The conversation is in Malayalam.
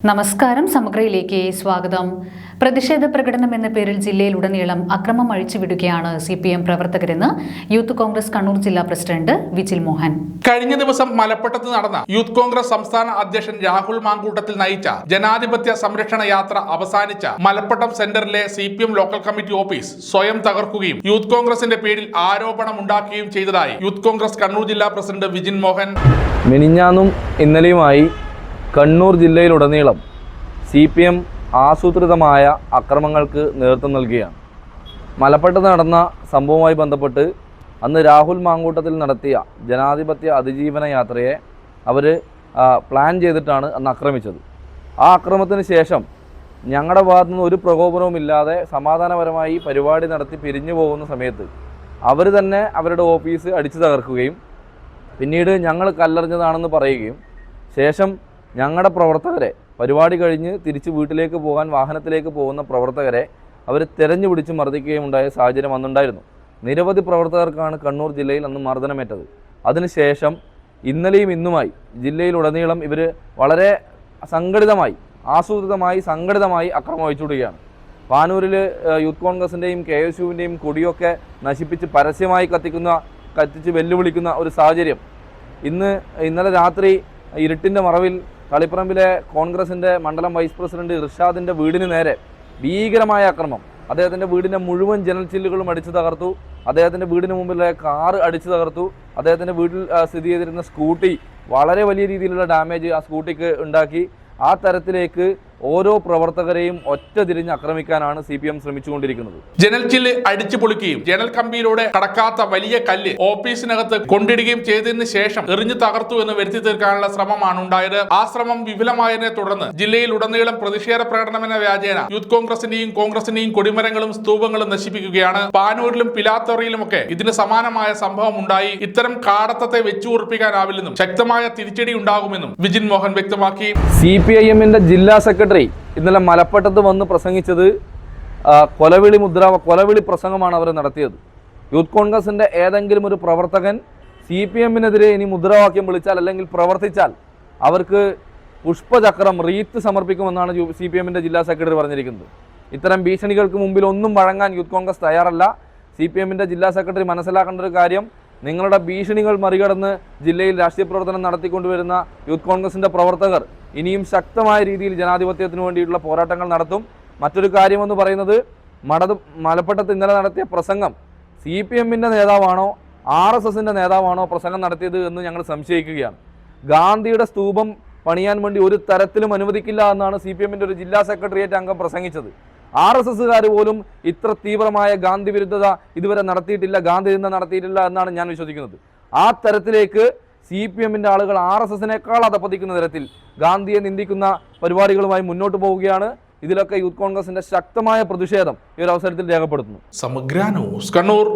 നമസ്കാരം സമഗ്രയിലേക്ക് സ്വാഗതം. പ്രതിഷേധ പ്രകടനം എന്ന പേരിൽ ജില്ലയിലുടനീളം അക്രമം അഴിച്ചുവിടുകയാണ് സി പി എം പ്രവർത്തകരെന്ന് യൂത്ത് കോൺഗ്രസ് കണ്ണൂർ ജില്ലാ പ്രസിഡന്റ് വിജിൽ മോഹൻ. കഴിഞ്ഞ ദിവസം മലപ്പുറത്ത് നടന്ന യൂത്ത് കോൺഗ്രസ് സംസ്ഥാന അധ്യക്ഷൻ രാഹുൽ മാങ്കൂട്ടത്തിൽ നയിച്ച ജനാധിപത്യ സംരക്ഷണ യാത്ര അവസാനിച്ച മലപ്പുറം സെന്ററിലെ C P M local committee office സ്വയം തകർക്കുകയും യൂത്ത് കോൺഗ്രസിന്റെ പേരിൽ ആരോപണം ഉണ്ടാക്കുകയും ചെയ്തതായി യൂത്ത് കോൺഗ്രസ് കണ്ണൂർ ജില്ലാ പ്രസിഡന്റ് വിജിൻ മോഹൻ. മിനിഞ്ഞാന്നും ഇന്നലെയുമായി കണ്ണൂർ ജില്ലയിലുടനീളം സി പി എം ആസൂത്രിതമായ അക്രമങ്ങൾക്ക് നേതൃത്വം നൽകുകയാണ് മലപ്പുറത്ത് നടന്ന സംഭവവുമായി ബന്ധപ്പെട്ട് അന്ന് രാഹുൽ മാങ്കൂട്ടത്തിൽ നടത്തിയ ജനാധിപത്യ അതിജീവന യാത്രയെ അവർ പ്ലാൻ ചെയ്തിട്ടാണ് അന്ന് ആക്രമിച്ചത്. ആ അക്രമത്തിന് ശേഷം ഞങ്ങളുടെ ഭാഗത്തു നിന്ന് ഒരു പ്രകോപനവും ഇല്ലാതെ സമാധാനപരമായി പരിപാടി നടത്തി പിരിഞ്ഞു പോകുന്ന സമയത്ത് അവർ തന്നെ അവരുടെ ഓഫീസ് അടിച്ചു തകർക്കുകയും പിന്നീട് ഞങ്ങൾ കല്ലെറിഞ്ഞതാണെന്ന് പറയുകയും ശേഷം ഞങ്ങളുടെ പ്രവർത്തകരെ പരിപാടി കഴിഞ്ഞ് തിരിച്ച് വീട്ടിലേക്ക് പോകാൻ വാഹനത്തിലേക്ക് പോകുന്ന പ്രവർത്തകരെ അവർ തെരഞ്ഞു പിടിച്ച് മർദ്ദിക്കുകയും ഉണ്ടായ സാഹചര്യം അന്നുണ്ടായിരുന്നു. നിരവധി പ്രവർത്തകർക്കാണ് കണ്ണൂർ ജില്ലയിൽ അന്ന് മർദ്ദനമേറ്റത്. അതിനുശേഷം ഇന്നലെയും ഇന്നുമായി ജില്ലയിലുടനീളം ഇവർ വളരെ സംഘടിതമായി ആസൂത്രിതമായി സംഘടിതമായി അക്രമം വഹിച്ചുവിടുകയാണ് പാനൂരിൽ യൂത്ത് കോൺഗ്രസിന്റെയും കെ എസ് യുവിന്റെയും കൊടിയൊക്കെ നശിപ്പിച്ച് പരസ്യമായി കത്തിക്കുന്ന കത്തിച്ച് വെല്ലുവിളിക്കുന്ന ഒരു സാഹചര്യം. ഇന്ന് ഇന്നലെ രാത്രി ഇരുട്ടിന്റെ മറവിൽ കളിപ്പറമ്പിലെ കോൺഗ്രസിന്റെ മണ്ഡലം വൈസ് പ്രസിഡന്റ് ഇർഷാദിന്റെ വീടിന് നേരെ ഭീകരമായ ആക്രമണം അദ്ദേഹത്തിന്റെ വീടിന്റെ മുഴുവൻ ജനൽ ചില്ലുകളും അടിച്ചു തകർത്തു. അദ്ദേഹത്തിന്റെ വീടിന് മുമ്പിലെ കാറ് അടിച്ചു തകർത്തു. അദ്ദേഹത്തിന്റെ വീട്ടിൽ സ്ഥിതി ചെയ്തിരുന്ന സ്കൂട്ടി വളരെ വലിയ രീതിയിലുള്ള ഡാമേജ് ആ സ്കൂട്ടിക്ക് ഉണ്ടാക്കി. ആ തരത്തിലേക്ക് ഓരോ പ്രവർത്തകരെയും ഒറ്റ തിരിഞ്ഞ് ആക്രമിക്കാനാണ് സി പി എം ശ്രമിച്ചുകൊണ്ടിരിക്കുന്നത്. ജനൽ ചില്ല് അടിച്ചു പൊളിക്കുകയും ജനൽ കമ്പിയിലൂടെ കടക്കാത്ത വലിയ കല്ല് ഓഫീസിനകത്ത് കൊണ്ടിടുകയും ചെയ്തതിന് ശേഷം എറിഞ്ഞു തകർത്തു എന്ന് വരുത്തി തീർക്കാനുള്ള ശ്രമമാണ് ഉണ്ടായത്. ആ ശ്രമം വിഫലമായതിനെ തുടർന്ന് ജില്ലയിൽ ഉടനീളം പ്രതിഷേധ പ്രകടനം എന്ന വ്യാജേന യൂത്ത് കോൺഗ്രസിന്റെയും കോൺഗ്രസിന്റെയും കൊടിമരങ്ങളും സ്തൂപങ്ങളും നശിപ്പിക്കുകയാണ്. പാനൂരിലും പിലാത്തറയിലുമൊക്കെ ഇതിന് സമാനമായ സംഭവം ഉണ്ടായി. ഇത്തരം കാടത്തത്തെ വെച്ചു ഉറപ്പിക്കാനാവില്ലെന്നും ശക്തമായ തിരിച്ചടി ഉണ്ടാകുമെന്നും വിജിൻ മോഹൻ വ്യക്തമാക്കി. സി പി ഐ എമ്മിന്റെ ജില്ലാ സെക്രട്ടറി ഇന്നലെ മലപ്പട്ടത്ത് വന്ന് പ്രസംഗിച്ചത് കൊലവിളി മുദ്ര കൊലവിളി പ്രസംഗമാണ് അവർ നടത്തിയത്. യൂത്ത് കോൺഗ്രസിന്റെ ഏതെങ്കിലും ഒരു പ്രവർത്തകൻ സി പി എമ്മിനെതിരെ ഇനി മുദ്രാവാക്യം വിളിച്ചാൽ അല്ലെങ്കിൽ പ്രവർത്തിച്ചാൽ അവർക്ക് പുഷ്പചക്രം റീത്ത് സമർപ്പിക്കുമെന്നാണ് സി പി എമ്മിന്റെ ജില്ലാ സെക്രട്ടറി പറഞ്ഞിരിക്കുന്നത്. ഇത്തരം ഭീഷണികൾക്ക് മുമ്പിൽ ഒന്നും വഴങ്ങാൻ യൂത്ത് കോൺഗ്രസ് തയ്യാറല്ല. സി പി എമ്മിന്റെ ജില്ലാ സെക്രട്ടറി മനസ്സിലാക്കേണ്ട ഒരു കാര്യം നിങ്ങളുടെ ഭീഷണികൾ മറികടന്ന് ജില്ലയിൽ രാഷ്ട്രീയ പ്രവർത്തനം നടത്തിക്കൊണ്ടുവരുന്ന യൂത്ത് കോൺഗ്രസിന്റെ പ്രവർത്തകർ ഇനിയും ശക്തമായ രീതിയിൽ ജനാധിപത്യത്തിന് വേണ്ടിയിട്ടുള്ള പോരാട്ടങ്ങൾ നടത്തും. മറ്റൊരു കാര്യമെന്ന് പറയുന്നത് മടത് മലപ്പട്ടത്ത് ഇന്നലെ നടത്തിയ പ്രസംഗം സി പി എമ്മിന്റെ നേതാവാണോ ആർ എസ് എസിന്റെ നേതാവാണോ പ്രസംഗം നടത്തിയത് എന്ന് ഞങ്ങൾ സംശയിക്കുകയാണ്. ഗാന്ധിയുടെ സ്തൂപം പണിയാൻ വേണ്ടി ഒരു തരത്തിലും അനുവദിക്കില്ല എന്നാണ് സി പി എമ്മിന്റെ ഒരു ജില്ലാ സെക്രട്ടേറിയറ്റ് അംഗം പ്രസംഗിച്ചത്. ആർ എസ് എസ്സുകാർ പോലും ഇത്ര തീവ്രമായ ഗാന്ധി വിരുദ്ധത ഇതുവരെ നടത്തിയിട്ടില്ല ഗാന്ധി ചിന്ത നടത്തിയിട്ടില്ല എന്നാണ് ഞാൻ വിശ്വസിക്കുന്നത്. ആ തരത്തിലേക്ക് സി പി എമ്മിന്റെ ആളുകൾ ആർ എസ് എസിനേക്കാൾ അതപ്പതിക്കുന്ന തരത്തിൽ ഗാന്ധിയെ നിന്ദിക്കുന്ന പരിപാടികളുമായി മുന്നോട്ട് പോവുകയാണ്. ഇതിലൊക്കെ യൂത്ത് കോൺഗ്രസിന്റെ ശക്തമായ പ്രതിഷേധം ഈ ഒരു അവസരത്തിൽ രേഖപ്പെടുത്തുന്നു. സമഗ്ര ന്യൂസ് കണ്ണൂർ.